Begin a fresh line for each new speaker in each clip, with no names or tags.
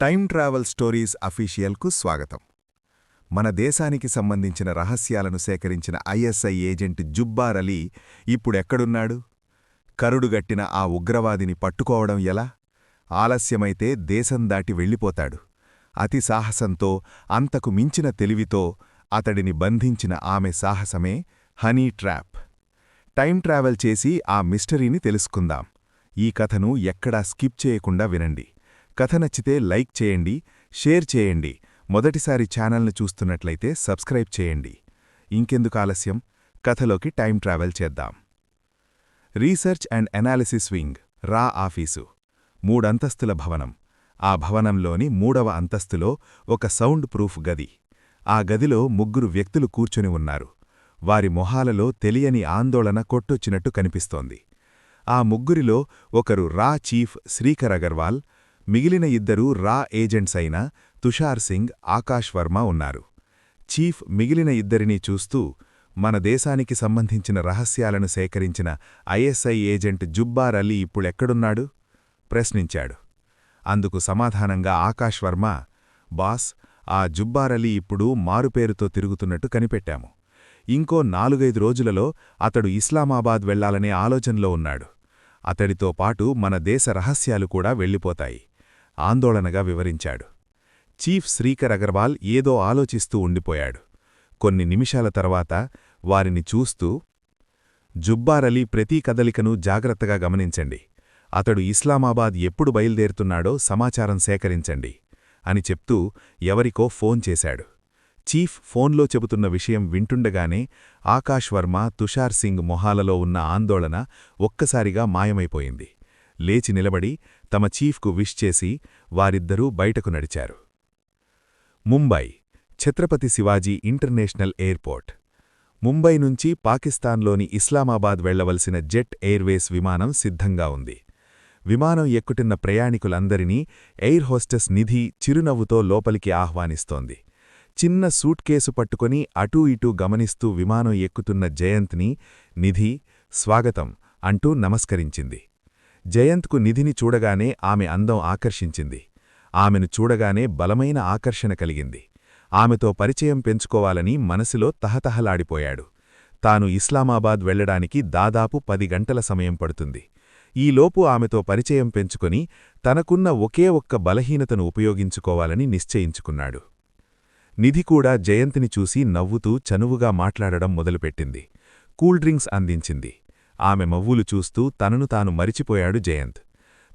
Time travel stories అఫీషియల్కు స్వాగతం. మన దేశానికి సంబంధించిన రహస్యాలను సేకరించిన ఐఎస్ఐ ఏజెంట్ జుబ్బార్ అలీ ఇప్పుడెక్కడున్నాడు? కరుడుగట్టిన ఆ ఉగ్రవాదిని పట్టుకోవడం ఎలా? ఆలస్యమైతే దేశం దాటి వెళ్ళిపోతాడు. అతి సాహసంతో అంతకు మించిన తెలివితో అతడిని బంధించిన ఆమె సాహసమే హనీ ట్రాప్. టైం ట్రావెల్ చేసి ఆ మిస్టరీని తెలుసుకుందాం. ఈ కథను ఎక్కడా స్కిప్ చేయకుండా వినండి. కథ నచ్చితే లైక్ చేయండి షేర్ చేయండి. మొదటిసారి ఛానల్ను చూస్తున్నట్లయితే సబ్స్క్రైబ్ చేయండి. ఇంకెందుకు ఆలస్యం? కథలోకి టైం ట్రావెల్ చేద్దాం. రీసెర్చ్ అండ్ ఎనాలిసిస్ వింగ్ రా ఆఫీసు. మూడంతస్తుల భవనం. ఆ భవనంలోని మూడవ అంతస్తులో ఒక సౌండ్ ప్రూఫ్ గది. ఆ గదిలో ముగ్గురు వ్యక్తులు కూర్చుని ఉన్నారు. వారి మొహాలలో తెలియని ఆందోళన కొట్టొచ్చినట్టు కనిపిస్తోంది. ఆ ముగ్గురిలో ఒకరు రా చీఫ్ శ్రీకర్ అగర్వాల్ మిగిలిన ఇద్దరూ రా ఏజెంట్స్ అయిన తుషార్ సింగ్ ఆకాష్ వర్మ ఉన్నారు. చీఫ్ మిగిలిన ఇద్దరినీ చూస్తూ మన దేశానికి సంబంధించిన రహస్యాలను సేకరించిన ఐఎస్ఐ ఏజెంట్ జుబ్బార్ అలీ ఇప్పుడెక్కడున్నాడు ప్రశ్నించాడు. అందుకు సమాధానంగా ఆకాష్ వర్మ బాస్ ఆ జుబ్బార్ అలీ ఇప్పుడు మారుపేరుతో తిరుగుతున్నట్టు కనిపెట్టాము. ఇంకో నాలుగైదు రోజులలో అతడు ఇస్లామాబాద్ వెళ్ళాలనే ఆలోచనలో ఉన్నాడు. అతడితో పాటు మన దేశ రహస్యాలు కూడా వెళ్ళిపోతాయి. ఆందోళనగా వివరించాడు. చీఫ్ శ్రీకర్ అగర్వాల్ ఏదో ఆలోచిస్తూ ఉండిపోయాడు. కొన్ని నిమిషాల తర్వాత వారిని చూస్తూ జుబ్బారలీ ప్రతి కదలికను జాగ్రత్తగా గమనించండి. అతడు ఇస్లామాబాద్ ఎప్పుడు బయల్దేరుతున్నాడో సమాచారం సేకరించండి అని చెప్తూ ఎవరికో ఫోన్ చేశాడు. చీఫ్ ఫోన్లో చెబుతున్న విషయం వింటుండగానే ఆకాష్ వర్మ తుషార్ సింగ్ మొహాలలో ఉన్న ఆందోళన ఒక్కసారిగా మాయమైపోయింది. లేచి నిలబడి తమ చీఫ్కు విష్ చేసి వారిద్దరూ బయటకు నడిచారు. Mumbai Chhatrapati Shivaji international airport. Mumbai నుంచి పాకిస్తాన్లోని ఇస్లామాబాద్ వెళ్ళవలసిన జెట్ ఎయిర్వేస్ విమానం సిద్ధంగా ఉంది. విమానం ఎక్కుతున్న ప్రయాణికులందరినీ ఎయిర్ హోస్టెస్ నిధి చిరునవ్వుతో లోపలికి ఆహ్వానిస్తోంది. చిన్న సూట్ కేసు పట్టుకుని అటూ ఇటూ గమనిస్తూ విమానం ఎక్కుతున్న జయంత్ని నిధి స్వాగతం అంటూ నమస్కరించింది. జయంత్కు నిధిని చూడగానే ఆమె అందం ఆకర్షించింది. ఆమెను చూడగానే బలమైన ఆకర్షణ కలిగింది. ఆమెతో పరిచయం పెంచుకోవాలని మనసులో తహతహలాడిపోయాడు. తాను ఇస్లామాబాద్ వెళ్ళడానికి దాదాపు పది గంటల సమయం పడుతుంది. ఈలోపు ఆమెతో పరిచయం పెంచుకుని తనకున్న ఒకే ఒక్క బలహీనతను ఉపయోగించుకోవాలని నిశ్చయించుకున్నాడు. నిధి కూడా జయంతిని చూసి నవ్వుతూ చనువుగా మాట్లాడడం మొదలుపెట్టింది. కూల్ డ్రింక్స్ అందించింది. ఆమె మవ్వులు చూస్తూ తనను తాను మరిచిపోయాడు జయంత్.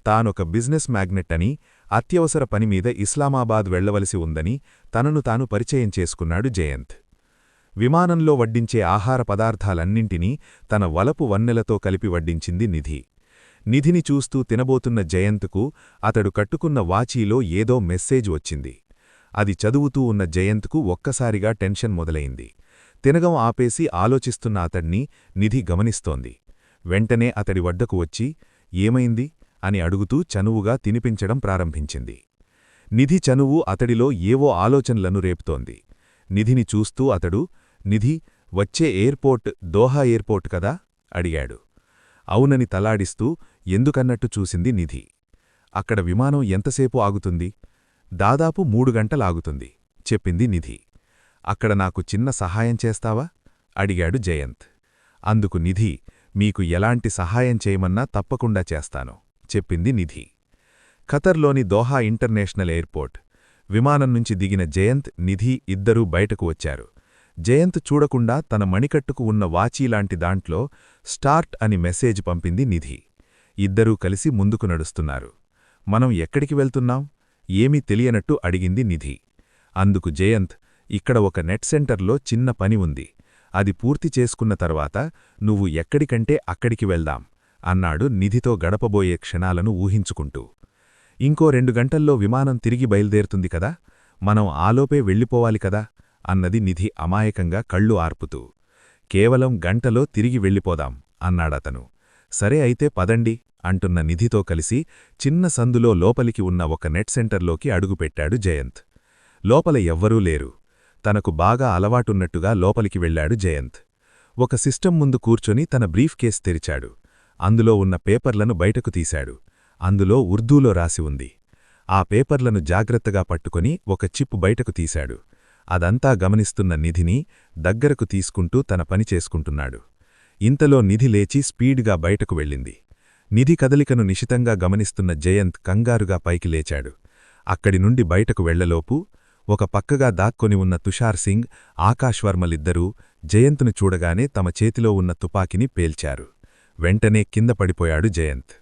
తానొక బిజినెస్ మ్యాగ్నెట్ అని అత్యవసర పనిమీద ఇస్లామాబాద్ వెళ్ళవలసి ఉందని తనను తాను పరిచయం చేసుకున్నాడు జయంత్. విమానంలో వడ్డించే ఆహార పదార్థాలన్నింటినీ తన వలపు వన్నెలతో కలిపి వడ్డించింది నిధి. నిధిని చూస్తూ తినబోతున్న జయంత్కు అతడు కట్టుకున్న వాచీలో ఏదో మెస్సేజ్ వచ్చింది. అది చదువుతూ ఉన్న జయంత్కు ఒక్కసారిగా టెన్షన్ మొదలైంది. తినగం ఆపేసి ఆలోచిస్తున్న అతడ్ని నిధి గమనిస్తోంది. వెంటనే అతడి వద్దకు వచ్చి ఏమైంది? అని అడుగుతూ చనువుగా తినిపించడం ప్రారంభించింది. నిధి చనువు అతడిలో ఏవో ఆలోచనలను రేపుతోంది. నిధిని చూస్తూ అతడు నిధి వచ్చే ఎయిర్పోర్ట్ దోహా ఎయిర్పోర్ట్ కదా? అడిగాడు. అవునని తలాడిస్తూ ఎందుకన్నట్టు చూసింది నిధి? అక్కడ విమానం ఎంతసేపు ఆగుతుంది? దాదాపు మూడు గంటలాగుతుంది చెప్పింది నిధి. అక్కడ నాకు చిన్న సహాయం చేస్తావా? అడిగాడు జయంత్. అందుకు నిధి మీకు ఎలాంటి సహాయం చేయమన్నా తప్పకుండా చేస్తాను చెప్పింది నిధి. ఖతర్లోని దోహా ఇంటర్నేషనల్ ఎయిర్పోర్ట్. విమానం నుంచి దిగిన జయంత్ నిధి ఇద్దరూ బయటకు వచ్చారు. జయంత్ చూడకుండా తన మణికట్టుకు ఉన్న వాచీలాంటి దాంట్లో స్టార్ట్ అని మెసేజ్ పంపింది నిధి. ఇద్దరూ కలిసి ముందుకు నడుస్తున్నారు. మనం ఎక్కడికి వెళ్తున్నాం? ఏమీ తెలియనట్టు అడిగింది నిధి. అందుకు జయంత్ ఇక్కడ ఒక నెట్ సెంటర్లో చిన్న పని ఉంది. అది పూర్తి చేసుకున్న తర్వాత నువ్వు ఎక్కడికంటే అక్కడికి వెళ్దాం అన్నాడు నిధితో గడపబోయే క్షణాలను ఊహించుకుంటూ. ఇంకో రెండు గంటల్లో విమానం తిరిగి బయల్దేరుతుంది కదా? మనం ఆలోపే వెళ్ళిపోవాలి కదా? అన్నది నిధి అమాయకంగా కళ్ళు ఆర్పుతూ. కేవలం గంటలో తిరిగి వెళ్ళిపోదాం అన్నాడతను. సరే అయితే పదండి అంటున్న నిధితో కలిసి చిన్న సందులో లోపలికి ఉన్న ఒక నెట్ సెంటర్లోకి అడుగుపెట్టాడు జయంత్. లోపల ఎవ్వరూ లేరు. తనకు బాగా అలవాటున్నట్టుగా లోపలికి వెళ్ళాడు జయంత్. ఒక సిస్టం ముందు కూర్చొని తన బ్రీఫ్ కేస్ తెరిచాడు. అందులో ఉన్న పేపర్లను బయటకు తీశాడు. అందులో ఉర్దూలో రాసి ఉంది.
ఆ పేపర్లను జాగ్రత్తగా పట్టుకొని ఒక చిప్ బయటకు తీశాడు. అదంతా గమనిస్తున్న నిధిని దగ్గరకు తీసుకుంటూ తన పని చేసుకుంటున్నాడు. ఇంతలో నిధి లేచి స్పీడ్గా బయటకు వెళ్ళింది. నిధి కదలికను నిశితంగా గమనిస్తున్న జయంత్ కంగారుగా పైకి లేచాడు. అక్కడి నుండి బయటకు వెళ్ళలోపు ఒక పక్కగా దాక్కొని ఉన్న తుషార్ సింగ్ ఆకాష్ వర్మలిద్దరూ జయంత్ను చూడగానే తమ చేతిలో ఉన్న తుపాకిని పేల్చారు. వెంటనే కింద పడిపోయాడు జయంత్.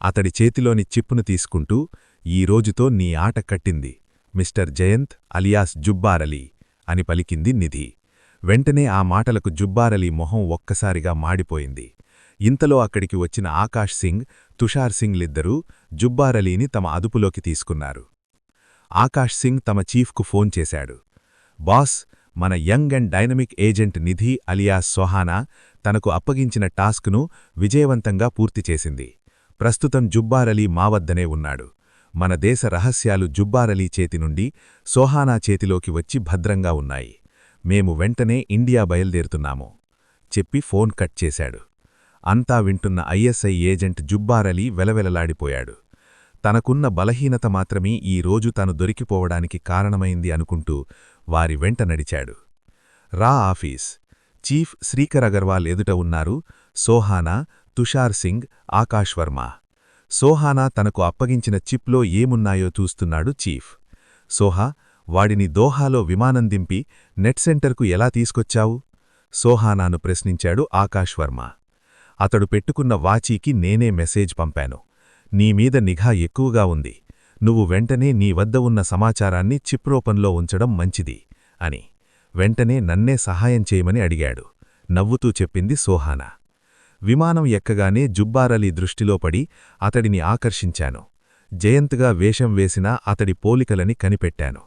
అతడి చేతిలోని చిప్పును తీసుకుంటూ ఈ రోజుతో నీ ఆట కట్టింది. మిస్టర్ జయంత్ అలియాస్ జుబ్బారలీ అని పలికింది నిధి. వెంటనే ఆ మాటలకు జుబ్బారలీ మొహం ఒక్కసారిగా మాడిపోయింది. ఇంతలో అక్కడికి వచ్చిన ఆకాష్ సింగ్ తుషార్ సింగ్లిద్దరూ జుబ్బారలీని తమ అదుపులోకి తీసుకున్నారు. ఆకాష్ సింగ్ తమ చీఫ్కు ఫోన్ చేశాడు. బాస్ మన young and dynamic agent Nidhi alias Sohana తనకు అప్పగించిన టాస్క్ను విజయవంతంగా పూర్తి చేసింది. ప్రస్తుతం జుబ్బారలీ మా వద్దనే ఉన్నాడు. మన దేశ రహస్యాలు జుబ్బారలీ చేతి నుండి సోహానా చేతిలోకి వచ్చి భద్రంగా ఉన్నాయి. మేము వెంటనే ఇండియా బయల్దేరుతున్నాము. చెప్పి ఫోన్ కట్ చేశాడు. అంతా వింటున్న ఐఎస్ఐ ఏజెంట్ జుబ్బారలీ వెలవెలలాడిపోయాడు. తనకున్న బలహీనత మాత్రమే ఈ రోజు దొరికిపోవడానికి కారణమైంది అనుకుంటూ వారి వెంట నడిచాడు. రా ఆఫీస్. చీఫ్ శ్రీకర్ అగర్వాల్ ఎదుట ఉన్నారు సోహానా తుషార్ సింగ్ ఆకాష్ వర్మ. సోహానా తనకు అప్పగించిన చిప్లో ఏమున్నాయో చూస్తున్నాడు చీఫ్. సోహా వాడిని దోహాలో విమానం దింపి నెట్ సెంటర్కు ఎలా తీసుకొచ్చావు? సోహానాను ప్రశ్నించాడు ఆకాష్ వర్మ. అతడు పెట్టుకున్న వాచీకి నేనే మెసేజ్ పంపాను. నీమీద నిఘా ఎక్కువగా ఉంది. నువ్వు వెంటనే నీ వద్ద ఉన్న సమాచారాన్ని చిప్ రూపంలో ఉంచడం మంచిది అని వెంటనే నన్నే సహాయం చేయమని అడిగాడు. నవ్వుతూ చెప్పింది సోహానా. విమానం ఎక్కగానే జుబ్బారలీ దృష్టిలో పడి అతడిని ఆకర్షించాను. జయంత్గా వేషం వేసినా అతడి పోలికలని కనిపెట్టాను.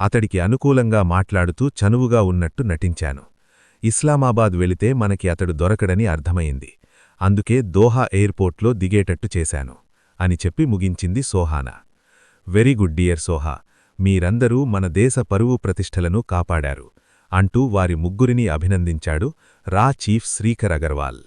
అతడికి అనుకూలంగా మాట్లాడుతూ చనువుగా ఉన్నట్టు నటించాను. ఇస్లామాబాద్ వెళితే మనకి అతడు దొరకడని అర్థమైంది. అందుకే దోహా ఎయిర్పోర్ట్లో దిగేటట్టు చేశాను. అని చెప్పి ముగించింది Sohana. Very good dear Soha మీరందరూ మన దేశ పరువు ప్రతిష్టలను కాపాడారు అంటూ వారి ముగ్గురిని అభినందించాడు రా చీఫ్ శ్రీకర్ అగర్వాల్.